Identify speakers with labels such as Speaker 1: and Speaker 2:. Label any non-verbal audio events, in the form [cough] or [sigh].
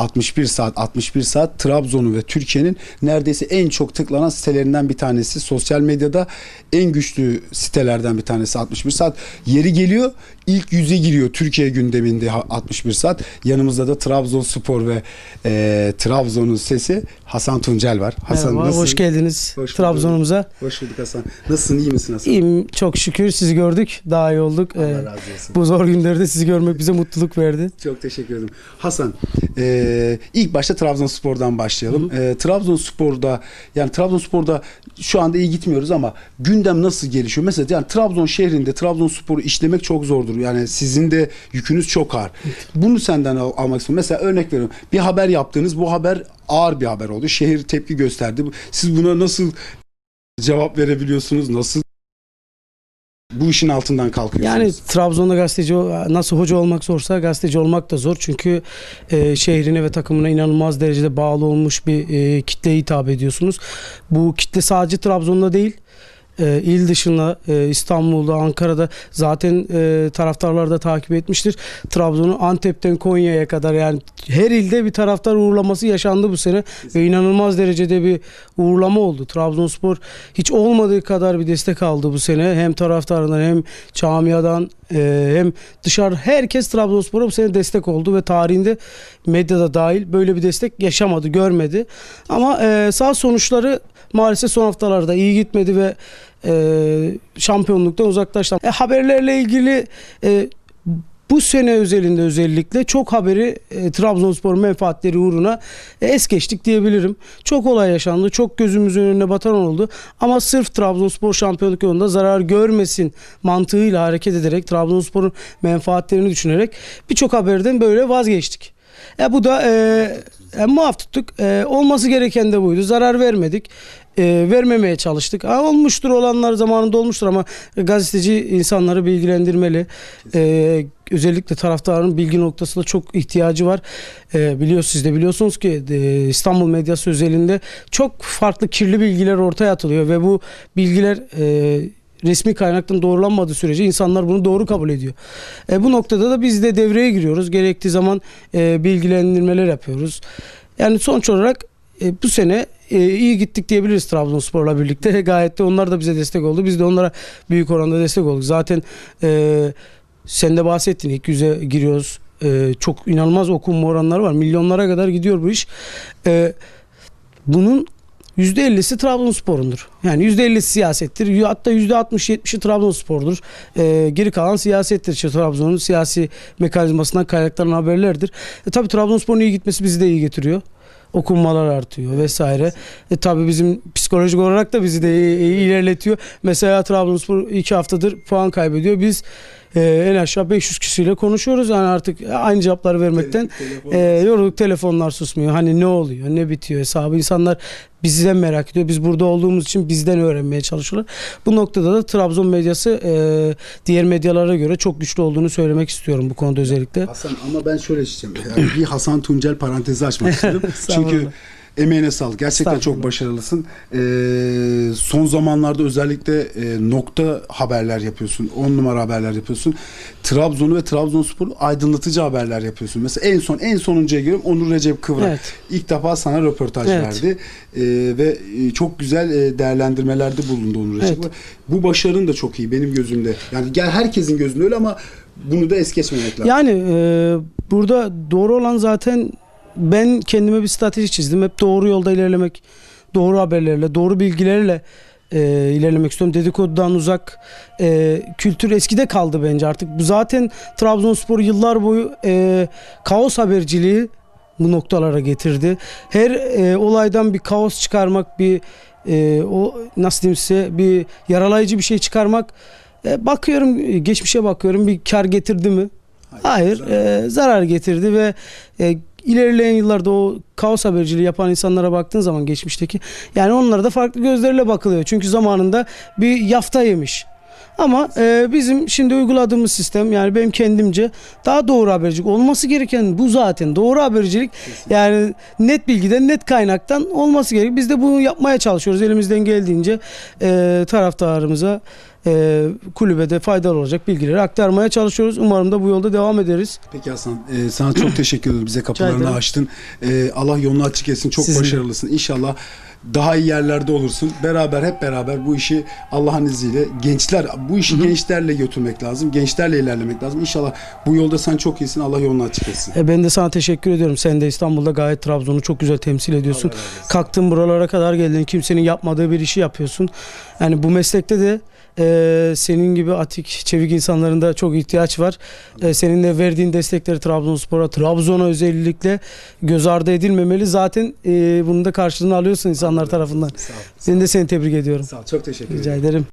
Speaker 1: 61 saat 61 saat Trabzon'un ve Türkiye'nin neredeyse en çok tıklanan sitelerinden bir tanesi. Sosyal medyada en güçlü sitelerden bir tanesi 61 saat. Yeri geliyor ilk yüze giriyor Türkiye gündeminde ha- 61 saat. Yanımızda da Trabzonspor ve e, Trabzon'un sesi Hasan Tuncel var. Hasan
Speaker 2: Merhaba,
Speaker 1: nasılsın?
Speaker 2: hoş geldiniz
Speaker 1: Hoş.
Speaker 2: Trabzon'umuza.
Speaker 1: Hoş bulduk Hasan. Nasılsın? iyi misin Hasan?
Speaker 2: İyiyim çok şükür sizi gördük. Daha iyi olduk.
Speaker 1: Allah
Speaker 2: Ee,
Speaker 1: razı olsun.
Speaker 2: bu zor günlerde sizi görmek bize mutluluk verdi.
Speaker 1: Çok teşekkür ederim. Hasan, e, ilk başta Trabzonspor'dan başlayalım. E, Trabzonspor'da yani Trabzonspor'da şu anda iyi gitmiyoruz ama gündem nasıl gelişiyor? Mesela yani Trabzon şehrinde Trabzonspor'u işlemek çok zordur. Yani sizin de yükünüz çok ağır. Bunu senden al- almak istiyorum. Mesela örnek veriyorum. Bir haber yaptınız. Bu haber ağır bir haber oldu. Şehir tepki gösterdi. Siz buna nasıl cevap verebiliyorsunuz? Nasıl bu işin altından kalkıyorsunuz?
Speaker 2: Yani Trabzon'da gazeteci nasıl hoca olmak zorsa gazeteci olmak da zor. Çünkü e, şehrine ve takımına inanılmaz derecede bağlı olmuş bir e, kitleye hitap ediyorsunuz. Bu kitle sadece Trabzon'da değil. E, il dışında e, İstanbul'da, Ankara'da zaten e, taraftarlar da takip etmiştir. Trabzon'u Antep'ten Konya'ya kadar yani her ilde bir taraftar uğurlaması yaşandı bu sene ve inanılmaz derecede bir uğurlama oldu. Trabzonspor hiç olmadığı kadar bir destek aldı bu sene. Hem taraftarından hem camiadan e, hem dışarı herkes Trabzonspor'a bu sene destek oldu ve tarihinde medyada dahil böyle bir destek yaşamadı, görmedi. Ama e, sağ sonuçları maalesef son haftalarda iyi gitmedi ve e, şampiyonluktan uzaklaştı. E, haberlerle ilgili e, bu sene özelinde özellikle çok haberi e, Trabzonspor menfaatleri uğruna e, es geçtik diyebilirim. Çok olay yaşandı. Çok gözümüzün önüne batan oldu. Ama sırf Trabzonspor şampiyonluk yolunda zarar görmesin mantığıyla hareket ederek Trabzonspor'un menfaatlerini düşünerek birçok haberden böyle vazgeçtik. E bu da e, e, muaf tuttuk. E, olması gereken de buydu. Zarar vermedik. E, vermemeye çalıştık. Ha, olmuştur olanlar zamanında olmuştur ama gazeteci insanları bilgilendirmeli. E, özellikle taraftarın bilgi noktasında çok ihtiyacı var. E, biliyor siz de biliyorsunuz ki e, İstanbul medyası özelinde çok farklı kirli bilgiler ortaya atılıyor ve bu bilgiler e, resmi kaynaktan doğrulanmadığı sürece insanlar bunu doğru kabul ediyor. E, bu noktada da biz de devreye giriyoruz. Gerektiği zaman e, bilgilendirmeler yapıyoruz. Yani sonuç olarak e, bu sene e, iyi gittik diyebiliriz Trabzonspor'la birlikte. [laughs] Gayet de onlar da bize destek oldu. Biz de onlara büyük oranda destek olduk. Zaten e, sen de bahsettin ilk yüze giriyoruz. E, çok inanılmaz okunma oranları var. Milyonlara kadar gidiyor bu iş. E, bunun %50'si Trabzonspor'undur. Yani %50'si siyasettir. Hatta %60-70'i Trabzonspor'dur. Ee, geri kalan siyasettir. İşte Trabzon'un siyasi mekanizmasından kaynaklanan haberlerdir. E, tabii Trabzonspor'un iyi gitmesi bizi de iyi getiriyor. Okunmalar artıyor vesaire. E, tabii bizim psikolojik olarak da bizi de ilerletiyor. Mesela Trabzonspor iki haftadır puan kaybediyor. Biz e, en aşağı 500 kişiyle konuşuyoruz. Yani artık aynı cevapları vermekten e, yorulduk. Telefonlar susmuyor. Hani ne oluyor, ne bitiyor hesabı. İnsanlar bizden merak ediyor. Biz burada olduğumuz için bizden öğrenmeye çalışıyorlar. Bu noktada da Trabzon medyası e, diğer medyalara göre çok güçlü olduğunu söylemek istiyorum bu konuda özellikle.
Speaker 1: Hasan ama ben şöyle isteyeceğim. Yani bir Hasan Tuncel parantezi açmak [laughs] istedim.
Speaker 2: Sağ
Speaker 1: Çünkü. Emeğine sağlık. Gerçekten çok başarılısın. Ee, son zamanlarda özellikle e, nokta haberler yapıyorsun. On numara haberler yapıyorsun. Trabzon'u ve Trabzonspor'u aydınlatıcı haberler yapıyorsun. Mesela en son en sonuncuya giriyorum Onur Recep Kıvrak.
Speaker 2: Evet.
Speaker 1: İlk defa sana röportaj
Speaker 2: Evet.
Speaker 1: verdi. Ee, ve e, çok güzel e, değerlendirmelerde bulundu Onur Recep.
Speaker 2: Evet.
Speaker 1: Kıvrak. Bu başarın da çok iyi benim gözümde. Yani gel herkesin gözünde öyle ama bunu da es geçmemek lazım.
Speaker 2: Yani e, burada doğru olan zaten ben kendime bir strateji çizdim. Hep doğru yolda ilerlemek, doğru haberlerle, doğru bilgilerle e, ilerlemek istiyorum. Dedikodudan uzak. E, kültür eskide kaldı bence artık. Bu zaten Trabzonspor yıllar boyu e, kaos haberciliği bu noktalara getirdi. Her e, olaydan bir kaos çıkarmak, bir e, o nasıl diyeyim size bir yaralayıcı bir şey çıkarmak. E, bakıyorum geçmişe bakıyorum bir kar getirdi mi? Hayır, e, zarar getirdi ve e, ilerleyen yıllarda o kaos haberciliği yapan insanlara baktığın zaman geçmişteki yani onlara da farklı gözlerle bakılıyor. Çünkü zamanında bir yafta yemiş. Ama e, bizim şimdi uyguladığımız sistem yani benim kendimce daha doğru habercilik olması gereken bu zaten doğru habercilik yani net bilgiden net kaynaktan olması gerek. Biz de bunu yapmaya çalışıyoruz elimizden geldiğince e, taraftarımıza e, kulübe de faydalı olacak bilgileri aktarmaya çalışıyoruz. Umarım da bu yolda devam ederiz.
Speaker 1: Peki Hasan e, sana çok teşekkür ederim. Bize kapılarını
Speaker 2: ederim.
Speaker 1: açtın. E, Allah yolunu açık etsin. Çok
Speaker 2: Sizin de.
Speaker 1: başarılısın. İnşallah daha iyi yerlerde olursun. Beraber hep beraber bu işi Allah'ın izniyle gençler bu işi gençlerle götürmek lazım. Gençlerle ilerlemek lazım. İnşallah bu yolda sen çok iyisin. Allah yolunu açık etsin.
Speaker 2: E, ben de sana teşekkür ediyorum. Sen de İstanbul'da gayet Trabzon'u çok güzel temsil ediyorsun. Kalktın buralara kadar geldin. Kimsenin yapmadığı bir işi yapıyorsun. Yani bu meslekte de e, senin gibi atik, çevik insanların da çok ihtiyaç var. E, senin de verdiğin destekleri Trabzonspor'a, Trabzon'a özellikle göz ardı edilmemeli. Zaten e, bunun da karşılığını alıyorsun insanlar tarafından.
Speaker 1: Sağ ol.
Speaker 2: Ben de seni tebrik ediyorum.
Speaker 1: Sağ ol. Çok teşekkür ederim.
Speaker 2: Rica ederim.